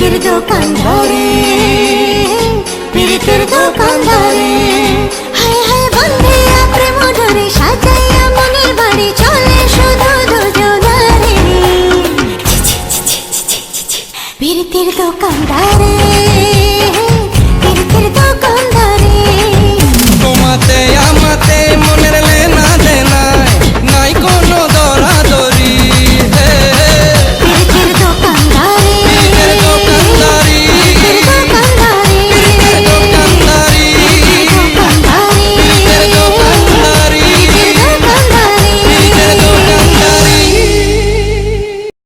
প্রীতির দোকান ধরে প্রীতির দোকান ধরে হাই হাই বন্ধে প্রেম ধরে সাজাইয়া বাড়ি চলে শুধু দুজনারে প্রীতির দোকান ধরে